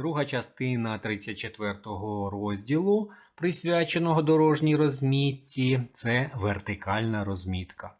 Друга частина 34-го розділу, присвяченого дорожній розмітці, це вертикальна розмітка.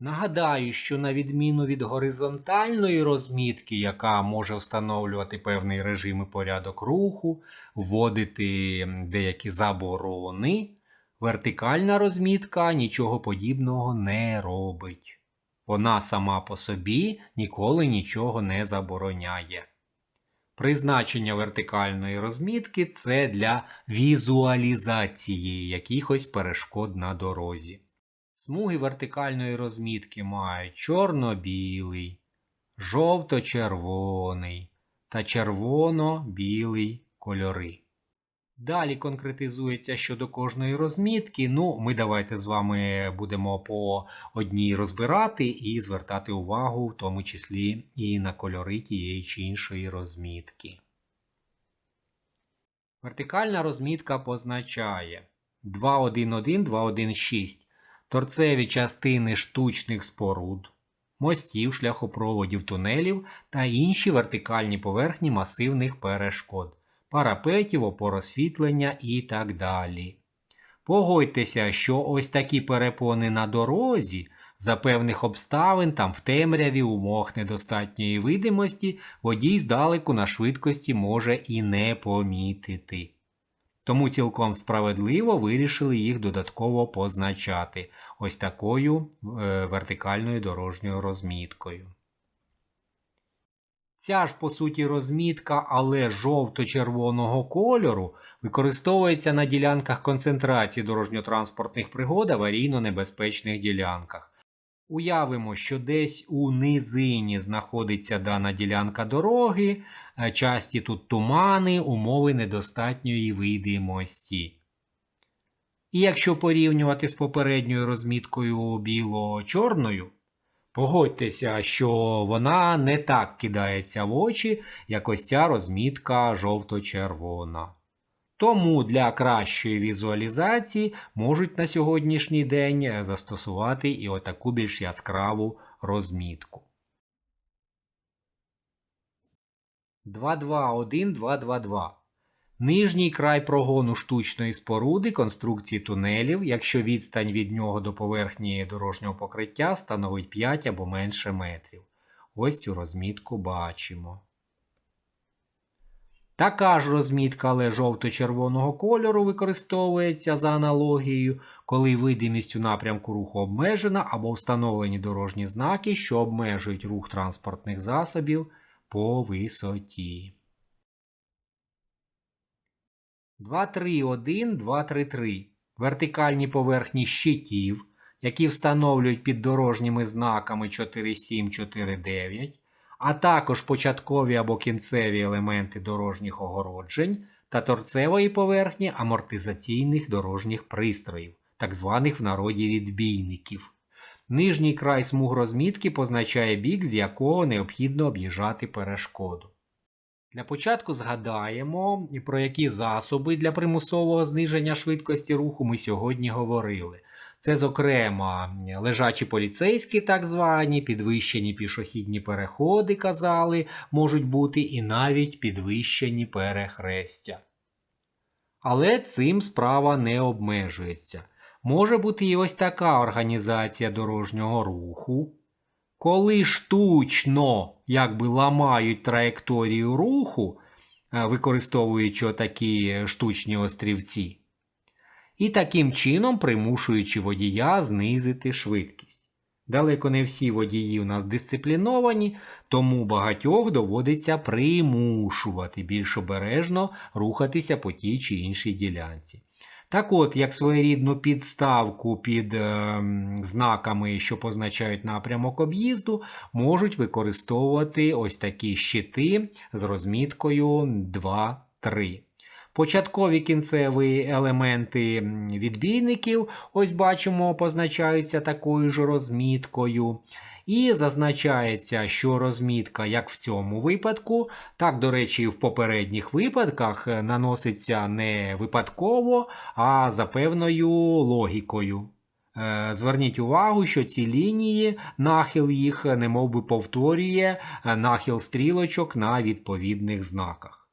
Нагадаю, що на відміну від горизонтальної розмітки, яка може встановлювати певний режим і порядок руху, вводити деякі заборони, вертикальна розмітка нічого подібного не робить. Вона сама по собі ніколи нічого не забороняє. Призначення вертикальної розмітки це для візуалізації якихось перешкод на дорозі. Смуги вертикальної розмітки мають чорно-білий, жовто-червоний та червоно-білий кольори. Далі конкретизується щодо кожної розмітки. Ну, ми давайте з вами будемо по одній розбирати і звертати увагу, в тому числі і на кольори тієї чи іншої розмітки. Вертикальна розмітка позначає 2.1.1, 2.1.6 торцеві частини штучних споруд, мостів, шляхопроводів тунелів та інші вертикальні поверхні масивних перешкод парапетів, опоросвітлення і так далі. Погодьтеся, що ось такі перепони на дорозі, за певних обставин, там в темряві, умовах недостатньої видимості, водій здалеку на швидкості може і не помітити. Тому цілком справедливо вирішили їх додатково позначати ось такою е, вертикальною дорожньою розміткою. Ця ж, по суті, розмітка, але жовто-червоного кольору, використовується на ділянках концентрації дорожньо-транспортних пригод аварійно-небезпечних ділянках. Уявимо, що десь у низині знаходиться дана ділянка дороги, е, часті тут тумани, умови недостатньої видимості. І якщо порівнювати з попередньою розміткою біло-чорною, Погодьтеся, що вона не так кидається в очі, як ось ця розмітка жовто-червона. Тому для кращої візуалізації можуть на сьогоднішній день застосувати і отаку більш яскраву розмітку. 221-222 Нижній край прогону штучної споруди конструкції тунелів, якщо відстань від нього до поверхні дорожнього покриття становить 5 або менше метрів. Ось цю розмітку бачимо. Така ж розмітка, але жовто-червоного кольору використовується за аналогією, коли видимість у напрямку руху обмежена або встановлені дорожні знаки, що обмежують рух транспортних засобів по висоті. 231, 233 вертикальні поверхні щитів, які встановлюють під дорожніми знаками 47, 49, а також початкові або кінцеві елементи дорожніх огороджень та торцевої поверхні амортизаційних дорожніх пристроїв, так званих в народі відбійників. Нижній край смуг розмітки позначає бік, з якого необхідно об'їжджати перешкоду. Для початку згадаємо, про які засоби для примусового зниження швидкості руху ми сьогодні говорили. Це, зокрема, лежачі поліцейські, так звані, підвищені пішохідні переходи, казали, можуть бути і навіть підвищені перехрестя. Але цим справа не обмежується. Може бути і ось така організація дорожнього руху коли штучно якби ламають траєкторію руху, е, використовуючи такі штучні острівці, і таким чином примушуючи водія знизити швидкість. Далеко не всі водії у нас дисципліновані, тому багатьох доводиться примушувати більш обережно рухатися по тій чи іншій ділянці. Так от, як своєрідну підставку під е, знаками, що позначають напрямок об'їзду, можуть використовувати ось такі щити з розміткою 2-3. Початкові кінцеві елементи відбійників, ось бачимо, позначаються такою ж розміткою. І зазначається, що розмітка, як в цьому випадку, так, до речі, і в попередніх випадках наноситься не випадково, а за певною логікою. Е, Зверніть увагу, що ці лінії, нахил їх немов би повторює нахил стрілочок на відповідних знаках.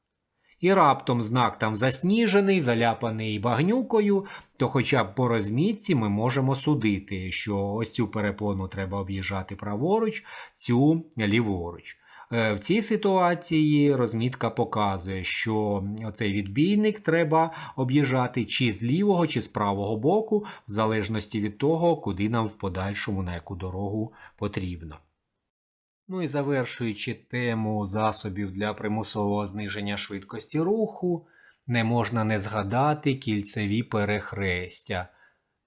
І раптом знак там засніжений, заляпаний багнюкою, то хоча б по розмітці ми можемо судити, що ось цю перепону треба об'їжджати праворуч, цю ліворуч. Е, В цій ситуації розмітка показує, що цей відбійник треба об'їжджати чи з лівого, чи з правого боку, в залежності від того, куди нам в подальшому на яку дорогу потрібно. Ну і завершуючи тему засобів для примусового зниження швидкості руху, не можна не згадати кільцеві перехрестя,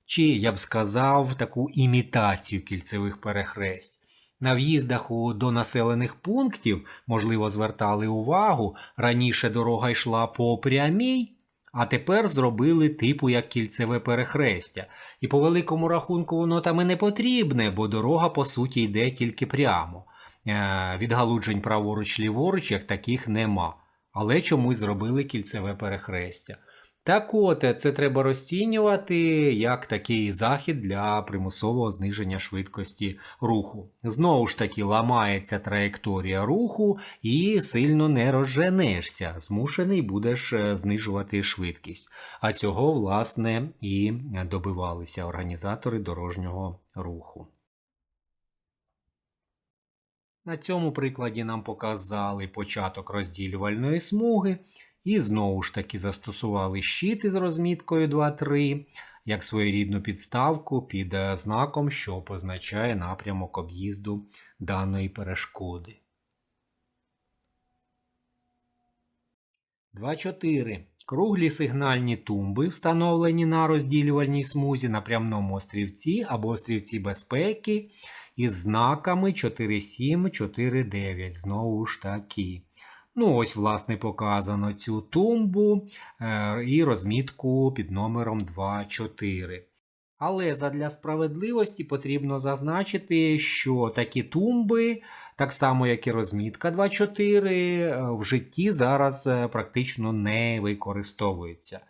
чи, я б сказав, таку імітацію кільцевих перехресть. На в'їздах до населених пунктів, можливо, звертали увагу, раніше дорога йшла по прямій, а тепер зробили типу як кільцеве перехрестя. І по великому рахунку воно там і не потрібне, бо дорога по суті йде тільки прямо. Е, Відгалуджень праворуч-ліворуч, як таких нема. Але чомусь зробили кільцеве перехрестя. Так от, е, це треба розцінювати як такий захід для примусового зниження швидкості руху. Знову ж таки, ламається траєкторія руху і сильно не розженешся. Змушений будеш е, знижувати швидкість. А цього, власне, і добивалися організатори дорожнього руху. На цьому прикладі нам показали початок розділювальної смуги і знову ж таки застосували щити з розміткою 2-3 як своєрідну підставку під е, знаком, що позначає напрямок об'їзду даної перешкоди. 2.4. Круглі сигнальні тумби, встановлені на розділювальній смузі на прямному острівці або острівці безпеки із знаками 4.7, 4.9. Знову ж таки. Ну, ось, власне, показано цю тумбу е, і розмітку під номером 2.4. Але задля справедливості потрібно зазначити, що такі тумби, так само як і розмітка 2.4, е, в житті зараз е, практично не використовуються,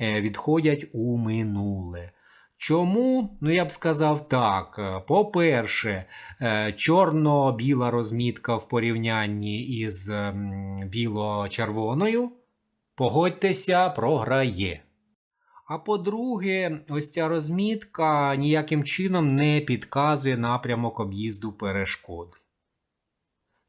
Е, відходять у минуле. Чому? Ну, я б сказав так. По-перше, чорно-біла розмітка в порівнянні із біло-червоною, погодьтеся, програє. А по-друге, ось ця розмітка ніяким чином не підказує напрямок об'їзду перешкод.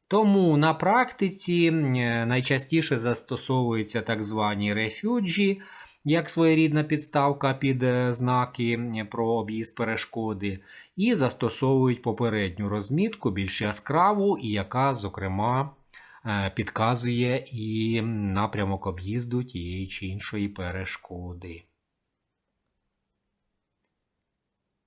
Тому на практиці е, найчастіше застосовуються так звані рефюджі, як своєрідна підставка під е, знаки про об'їзд перешкоди, і застосовують попередню розмітку більш яскраву, і яка, зокрема, е, підказує і напрямок об'їзду тієї чи іншої перешкоди.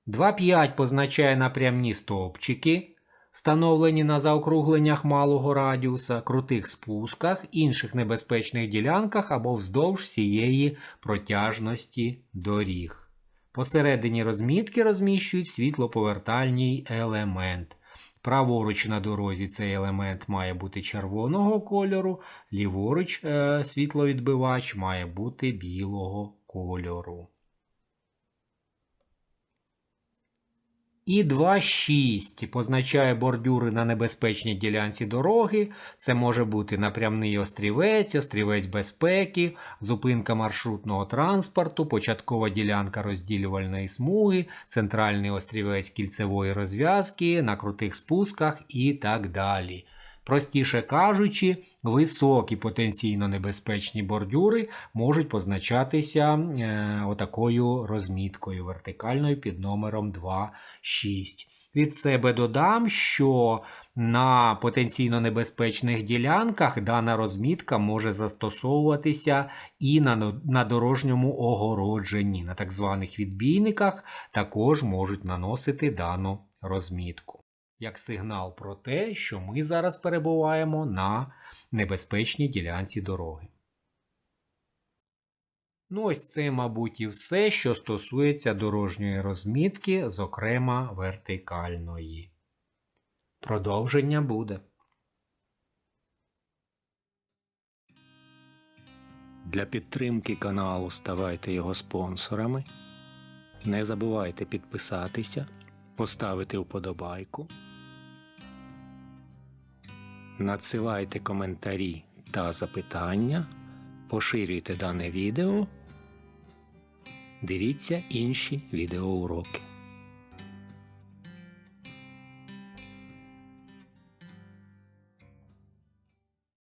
2.5 позначає напрямні стовпчики, встановлені на заокругленнях малого радіуса, крутих спусках, інших небезпечних ділянках або вздовж всієї протяжності доріг. Посередині розмітки розміщують світлоповертальний елемент. Праворуч на дорозі цей елемент має бути червоного кольору, ліворуч е, світловідбивач має бути білого кольору. І 2.6 позначає бордюри на небезпечній ділянці дороги. Це може бути напрямний острівець, острівець безпеки, зупинка маршрутного транспорту, початкова ділянка розділювальної смуги, центральний острівець кільцевої розв'язки, на крутих спусках і так далі. Простіше кажучи, високі потенційно небезпечні бордюри можуть позначатися е, отакою розміткою вертикальною під номером 2.6. Від себе додам, що на потенційно небезпечних ділянках дана розмітка може застосовуватися і на, на дорожньому огородженні. На так званих відбійниках також можуть наносити дану розмітку. Як сигнал про те, що ми зараз перебуваємо на небезпечній ділянці дороги. Ну, ось це, мабуть, і все, що стосується дорожньої розмітки, зокрема вертикальної. Продовження буде. Для підтримки каналу ставайте його спонсорами. Не забувайте підписатися, поставити вподобайку. Надсилайте коментарі та запитання, поширюйте дане відео. Дивіться інші відеоуроки.